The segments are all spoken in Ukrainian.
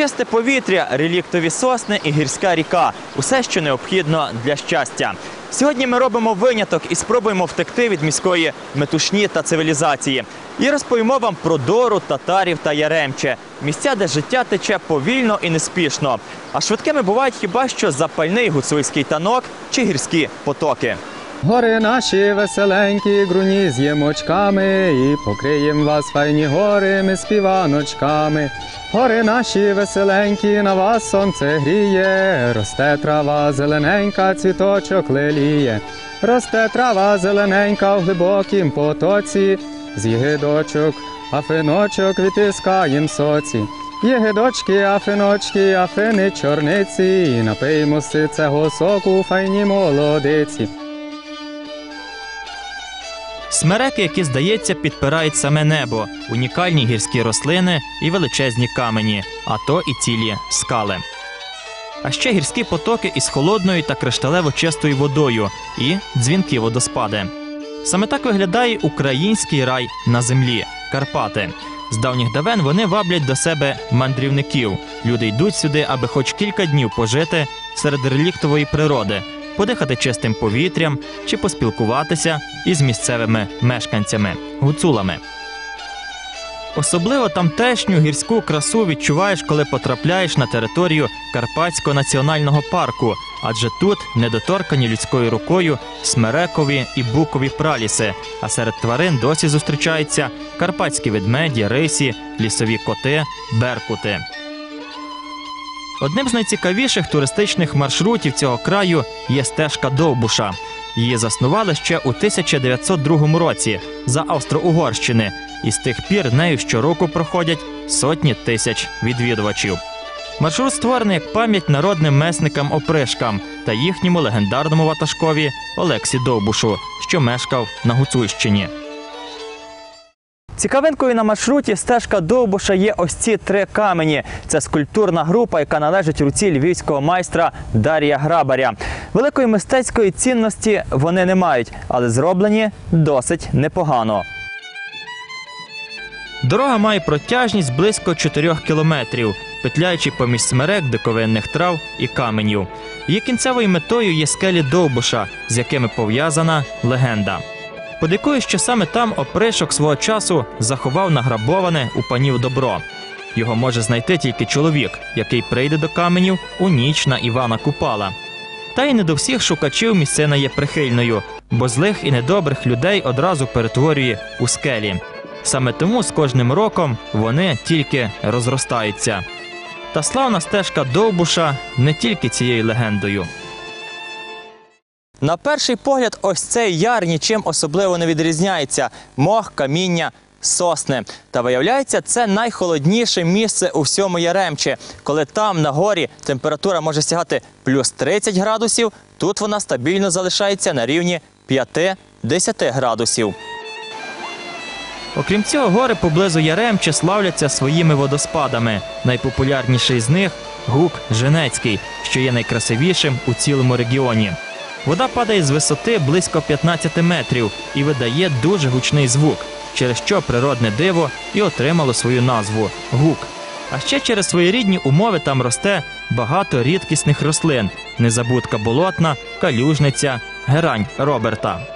Чисте повітря, реліктові сосни і гірська ріка усе, що необхідно для щастя. Сьогодні ми робимо виняток і спробуємо втекти від міської метушні та цивілізації. І розповімо вам про Дору, татарів та Яремче місця, де життя тече повільно і неспішно. А швидкими бувають хіба що запальний гуцульський танок чи гірські потоки. Гори наші веселенькі, груні з ємочками, і покриєм вас файні гори ми співаночками. Гори наші веселенькі, на вас сонце гріє, росте трава зелененька, цвіточок леліє. Росте трава зелененька в глибокім потоці, з єгидочок, афиночок відтискаєм соці. Єгидочки, афиночки, афини чорниці, напиймо си цього соку, файні молодиці. Смереки, які, здається, підпирають саме небо, унікальні гірські рослини і величезні камені, а то і цілі скали. А ще гірські потоки із холодною та кришталево чистою водою і дзвінки водоспади. Саме так виглядає український рай на землі Карпати. З давніх давен вони ваблять до себе мандрівників. Люди йдуть сюди, аби хоч кілька днів пожити серед реліктової природи, подихати чистим повітрям чи поспілкуватися із місцевими мешканцями гуцулами. Особливо тамтешню гірську красу відчуваєш, коли потрапляєш на територію Карпатського національного парку, адже тут недоторкані людською рукою смерекові і букові праліси, а серед тварин досі зустрічаються карпатські ведмеді, рисі, лісові коти, беркути. Одним з найцікавіших туристичних маршрутів цього краю є стежка Довбуша. Її заснували ще у 1902 році за Австро-Угорщини, і з тих пір нею щороку проходять сотні тисяч відвідувачів. Маршрут створений як пам'ять народним месникам опришкам та їхньому легендарному ватажкові Олексі Довбушу, що мешкав на Гуцульщині. Цікавинкою на маршруті стежка Довбуша є ось ці три камені. Це скульптурна група, яка належить руці львівського майстра Дарія Грабаря. Великої мистецької цінності вони не мають, але зроблені досить непогано. Дорога має протяжність близько 4 кілометрів, петляючи поміж смерек, диковинних трав і каменів. Її кінцевою метою є скелі Довбуша, з якими пов'язана легенда. Подикує, що саме там опришок свого часу заховав награбоване у панів добро. Його може знайти тільки чоловік, який прийде до каменів у ніч на Івана Купала. Та й не до всіх шукачів місцина є прихильною, бо злих і недобрих людей одразу перетворює у скелі. Саме тому з кожним роком вони тільки розростаються. Та славна стежка Довбуша не тільки цією легендою. На перший погляд, ось цей яр нічим особливо не відрізняється: мох, каміння, сосни. Та виявляється, це найхолодніше місце у всьому Яремче. Коли там на горі температура може сягати плюс 30 градусів, тут вона стабільно залишається на рівні 5-10 градусів. Окрім цього, гори поблизу Яремче славляться своїми водоспадами. Найпопулярніший з них гук Женецький, що є найкрасивішим у цілому регіоні. Вода падає з висоти близько 15 метрів і видає дуже гучний звук, через що природне диво і отримало свою назву гук. А ще через свої рідні умови там росте багато рідкісних рослин: незабудка болотна, калюжниця, герань Роберта.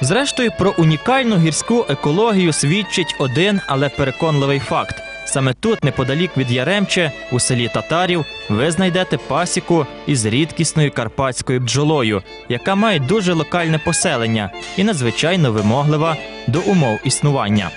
Зрештою, про унікальну гірську екологію свідчить один, але переконливий факт. Саме тут, неподалік від Яремче, у селі Татарів, ви знайдете пасіку із рідкісною карпатською бджолою, яка має дуже локальне поселення і надзвичайно вимоглива до умов існування.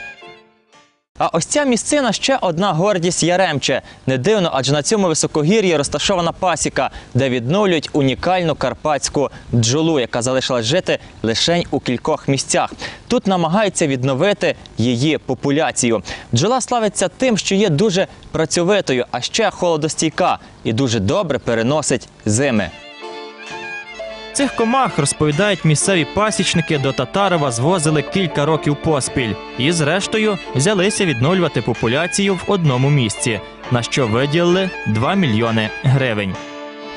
А ось ця місцина ще одна гордість Яремче. Не дивно, адже на цьому високогір'ї розташована пасіка, де відновлюють унікальну карпатську бджолу, яка залишилась жити лише у кількох місцях. Тут намагаються відновити її популяцію. Бджола славиться тим, що є дуже працьовитою, а ще холодостійка і дуже добре переносить зими. Цих комах, розповідають місцеві пасічники, до Татарова звозили кілька років поспіль і, зрештою, взялися відновлювати популяцію в одному місці, на що виділили 2 мільйони гривень.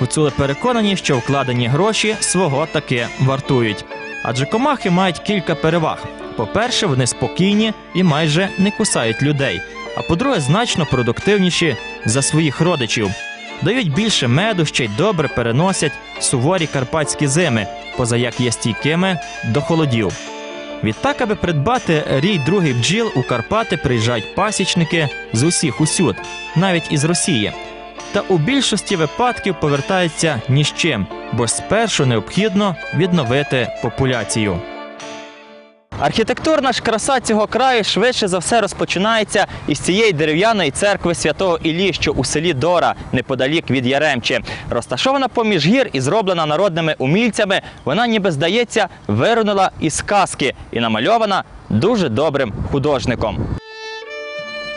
Гуцули переконані, що вкладені гроші свого таки вартують. Адже комахи мають кілька переваг. По-перше, вони спокійні і майже не кусають людей. а по-друге, значно продуктивніші за своїх родичів. Дають більше меду, ще й добре переносять суворі карпатські зими, поза як є стійкими до холодів. Відтак, аби придбати рій другий бджіл, у Карпати приїжджають пасічники з усіх усюд, навіть із Росії. Та у більшості випадків повертаються ні з чим, бо спершу необхідно відновити популяцію. Архітектурна ж краса цього краю швидше за все розпочинається із цієї дерев'яної церкви святого Іллі, що у селі Дора, неподалік від Яремчі. Розташована поміж гір і зроблена народними умільцями, вона ніби здається вирунула із казки і намальована дуже добрим художником.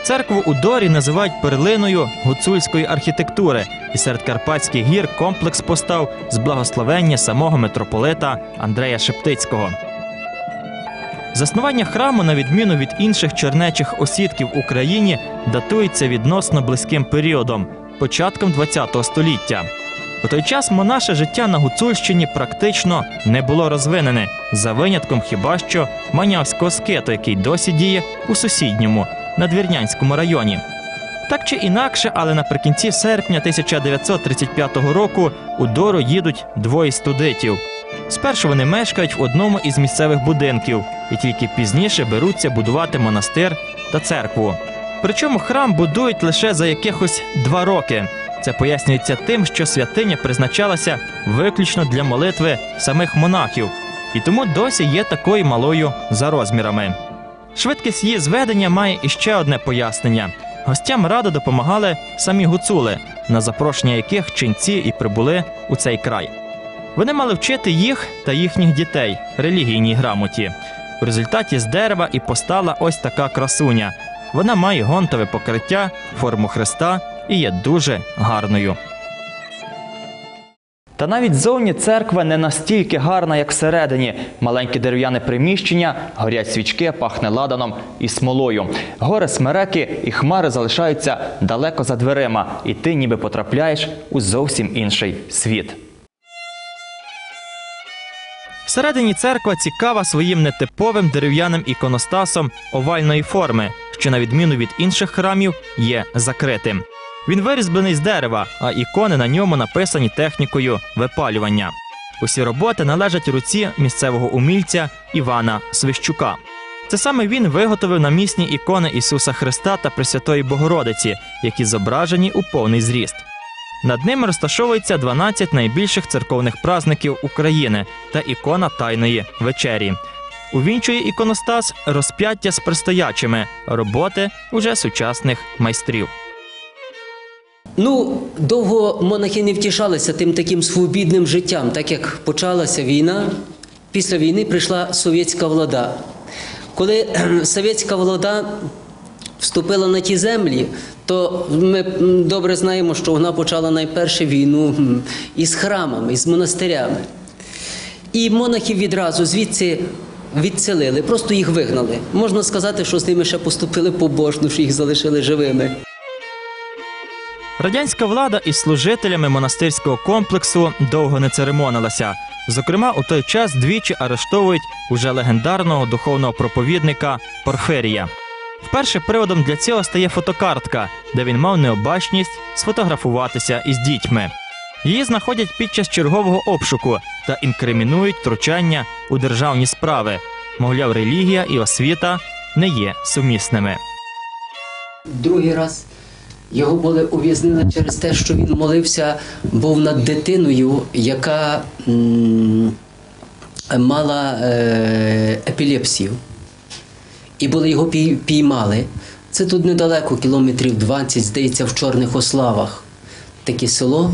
Церкву у Дорі називають перлиною гуцульської архітектури, і серед Карпатських гір комплекс постав з благословення самого митрополита Андрея Шептицького. Заснування храму, на відміну від інших чернечих осідків в Україні, датується відносно близьким періодом початком ХХ століття. У той час монаше життя на Гуцульщині практично не було розвинене, за винятком хіба що манявського скету, який досі діє у сусідньому надвірнянському районі. Так чи інакше, але наприкінці серпня 1935 року у Дору їдуть двоє студентів. Спершу вони мешкають в одному із місцевих будинків і тільки пізніше беруться будувати монастир та церкву. Причому храм будують лише за якихось два роки. Це пояснюється тим, що святиня призначалася виключно для молитви самих монахів, і тому досі є такою малою за розмірами. Швидкість її зведення має іще одне пояснення. Гостям радо допомагали самі гуцули, на запрошення яких ченці і прибули у цей край. Вони мали вчити їх та їхніх дітей релігійній грамоті. В результаті з дерева і постала ось така красуня. Вона має гонтове покриття, форму хреста і є дуже гарною. Та навіть зовні церква не настільки гарна, як всередині. Маленьке дерев'яне приміщення, горять свічки, пахне ладаном і смолою. Гори смереки і хмари залишаються далеко за дверима, і ти ніби потрапляєш у зовсім інший світ. Всередині церква цікава своїм нетиповим дерев'яним іконостасом овальної форми, що, на відміну від інших храмів, є закритим. Він вирізблений з дерева, а ікони на ньому написані технікою випалювання. Усі роботи належать руці місцевого умільця Івана Свищука. Це саме він виготовив намісні ікони Ісуса Христа та Пресвятої Богородиці, які зображені у повний зріст. Над ними розташовується 12 найбільших церковних празників України та ікона Тайної вечері. Увінчує іконостас розп'яття з предстоячими роботи уже сучасних майстрів. Ну, довго монахи не втішалися тим таким свобідним життям, так як почалася війна. Після війни прийшла совєтська влада. Коли совєтська влада вступила на ті землі, то ми добре знаємо, що вона почала найперше війну із храмами, із монастирями. І монахів відразу звідси відселили, просто їх вигнали. Можна сказати, що з ними ще поступили побожно, що їх залишили живими. Радянська влада із служителями монастирського комплексу довго не церемонилася. Зокрема, у той час двічі арештовують уже легендарного духовного проповідника Порфирія. Вперше приводом для цього стає фотокартка, де він мав необачність сфотографуватися із дітьми. Її знаходять під час чергового обшуку та інкримінують втручання у державні справи. Мовляв, релігія і освіта не є сумісними. Другий раз його були ув'язнили через те, що він молився, був над дитиною, яка м, мала е, епілепсію. І були його піймали. Це тут недалеко, кілометрів 20, здається, в Чорних Ославах. Таке село.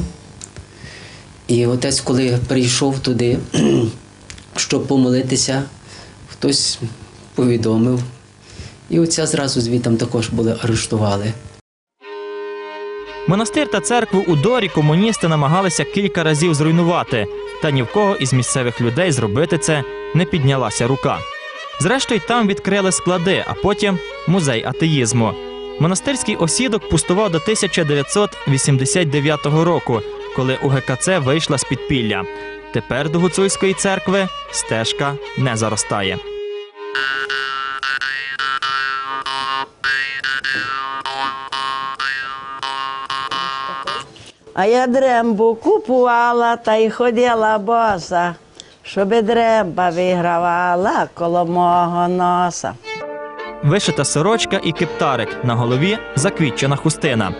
І отець, коли прийшов туди, щоб помолитися, хтось повідомив. І отця зразу звітом також були арештували. Монастир та церкву у Дорі комуністи намагалися кілька разів зруйнувати, та ні в кого із місцевих людей зробити це не піднялася рука. Зрештою, там відкрили склади, а потім музей атеїзму. Монастирський осідок пустував до 1989 року, коли УГКЦ вийшла з підпілля. Тепер до гуцульської церкви стежка не заростає. А я дрембу купувала та й ходила боса щоби дремба вигравала коло мого носа. Вишита сорочка і кептарик на голові заквітчена хустина.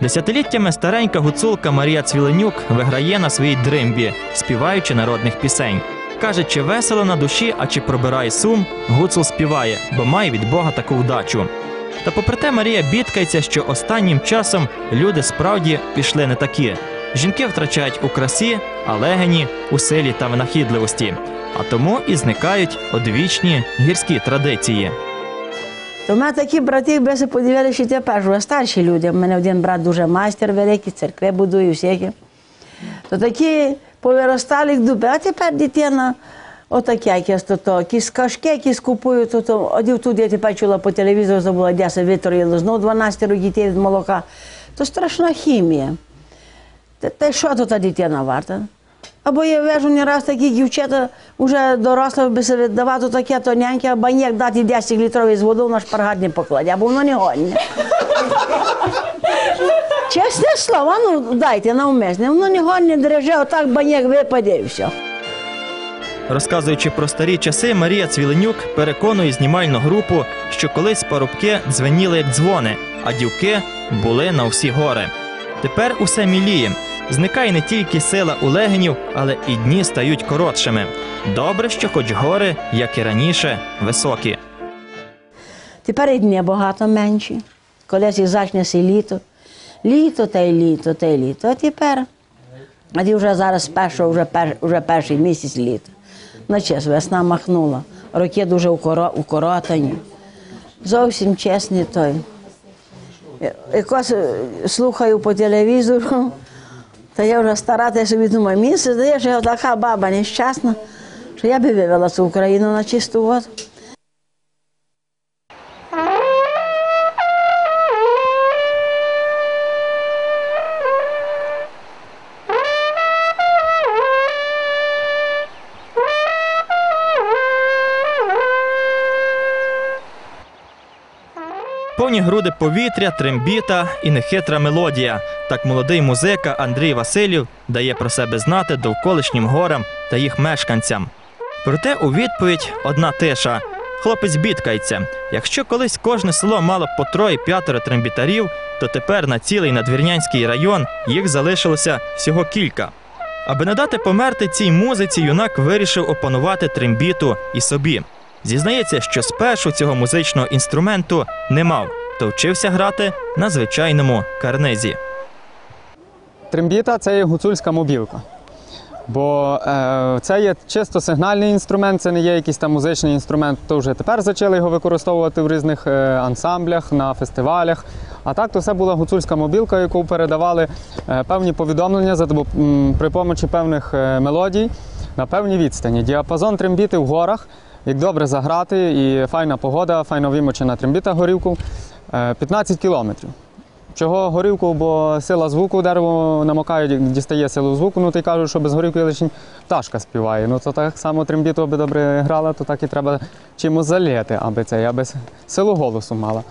Десятиліттями старенька гуцулка Марія Цвіленюк виграє на своїй дримбі, співаючи народних пісень. Каже, чи весело на душі, а чи пробирає сум, гуцул співає, бо має від Бога таку вдачу. Та попри те Марія бідкається, що останнім часом люди справді пішли не такі. Жінки втрачають у красі, а легені у силі та винахідливості. А тому і зникають одвічні гірські традиції. В мене такі брати, се подивилися, що тепер вже старші люди. У мене один брат дуже майстер великий, церкви будує всякі. То такі повиростали дуби, а тепер дитина отаке якесь то, якісь кашки, якісь купують, то, одів тут я тепер чула по телевізору, забула, де се витроїло, знову 12 дітей від молока. То страшна хімія. Та, та що то та дитина варта? Або я вижу не раз такі дівчата вже доросла би себе давати таке тоненьке, а баняк дати 10 літровий з водою на шпаргат не покладе, або воно не годне. Чесне слово, ну дайте навмисне, воно не годне дреже, отак баняк випаде і все. Розказуючи про старі часи, Марія Цвіленюк переконує знімальну групу, що колись парубки дзвеніли як дзвони, а дівки були на всі гори. Тепер усе міліє. Зникає не тільки сила у легенів, але і дні стають коротшими. Добре, що хоч гори, як і раніше, високі. Тепер і дні багато менші. Колись і зачнеться літо. Літо та й літо, та й літо. А тепер. А ті вже зараз першого, вже, пер, вже перший місяць літа. Ну, чесно, весна махнула. Роки дуже укоротані. Зовсім чесні той. Якось е, слухаю по телевізору, та я вже стара, та я собі думаю, мені здається, здає, що я така баба нещасна, що я би вивела цю Україну на чисту воду. Повні груди повітря, трембіта і нехитра мелодія. Так молодий музика Андрій Васильів дає про себе знати довколишнім горам та їх мешканцям. Проте у відповідь одна тиша. Хлопець бідкається. Якщо колись кожне село мало по троє-п'ятеро трембітарів, то тепер на цілий надвірнянський район їх залишилося всього кілька. Аби не дати померти цій музиці, юнак вирішив опанувати трембіту і собі. Зізнається, що спершу цього музичного інструменту не мав, то вчився грати на звичайному карнизі. Трембіта це є гуцульська мобілка. Бо е, це є чисто сигнальний інструмент, це не є якийсь там музичний інструмент, то вже тепер почали його використовувати в різних е, ансамблях, на фестивалях. А так, то це була гуцульська мобілка, яку передавали е, певні повідомлення за м, при помочі певних е, мелодій на певній відстані. Діапазон трембіти в горах, як добре заграти, і файна погода, файно вимочена трембіта горілку, е, 15 кілометрів. Чого горілку, бо сила звуку дерево намокає, дістає силу звуку, ну ти кажуть, що без горілки лише пташка співає. Ну то так само трембіту, аби добре грала, то так і треба чимось залити, аби це, аби силу голосу мала.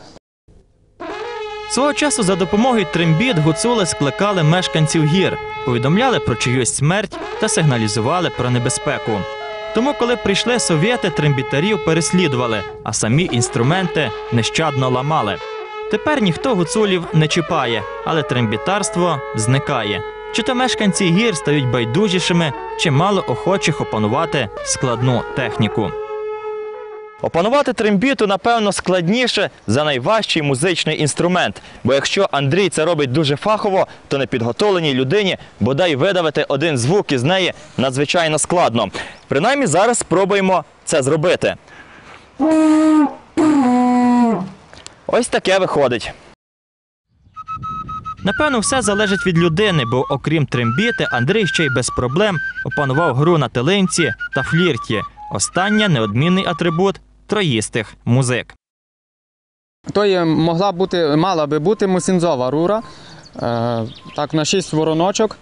Свого часу за допомогою трембіт гуцули скликали мешканців гір, повідомляли про чиюсь смерть та сигналізували про небезпеку. Тому, коли прийшли совєти, трембітарів переслідували, а самі інструменти нещадно ламали. Тепер ніхто гуцулів не чіпає, але трембітарство зникає. Чи то мешканці гір стають байдужішими, чи мало охочих опанувати складну техніку. Опанувати трембіту, напевно, складніше за найважчий музичний інструмент. Бо якщо Андрій це робить дуже фахово, то непідготовленій людині бодай видавити один звук із неї надзвичайно складно. Принаймні зараз спробуємо це зробити. Ось таке виходить. Напевно, все залежить від людини, бо окрім трембіти, Андрій ще й без проблем опанував гру на тилинці та флірті. Остання неодмінний атрибут троїстих музик. То є, могла бути, мала би бути мусінзова рура, е, так на шість вороночок.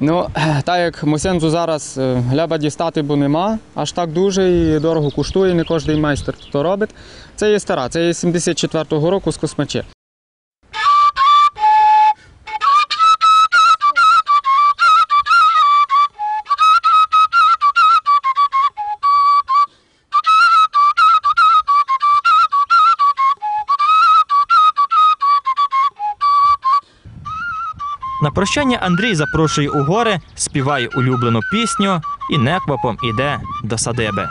Ну, так як мусинзу зараз гляба дістати, бо нема, аж так дуже і дорого коштує, не кожен майстер то робить. Це є стара, це є 74-го року з космачі. На прощання Андрій запрошує у гори, співає улюблену пісню і неквапом іде до садиби.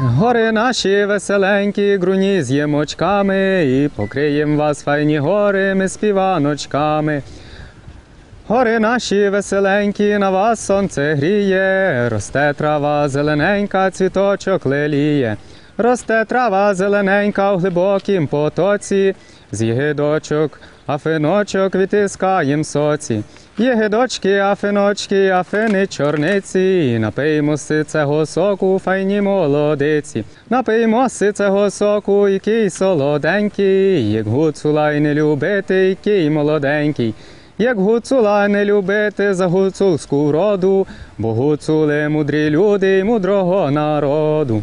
Гори наші веселенькі, груні з ємочками, і покриєм вас файні гори ми співаночками. Гори наші веселенькі, на вас сонце гріє, росте трава зелененька, цвіточок леліє. Росте трава зелененька в глибокім потоці, з єгидочок, афиночок відтискаєм соці. Єгидочки, афиночки, афини чорниці, напиймося цього соку, файні молодиці. Напиймося цього соку, який солоденький, як гуцула й не любити, який молоденький. Як гуцула не любити за гуцулську роду, бо гуцули мудрі люди й мудрого народу.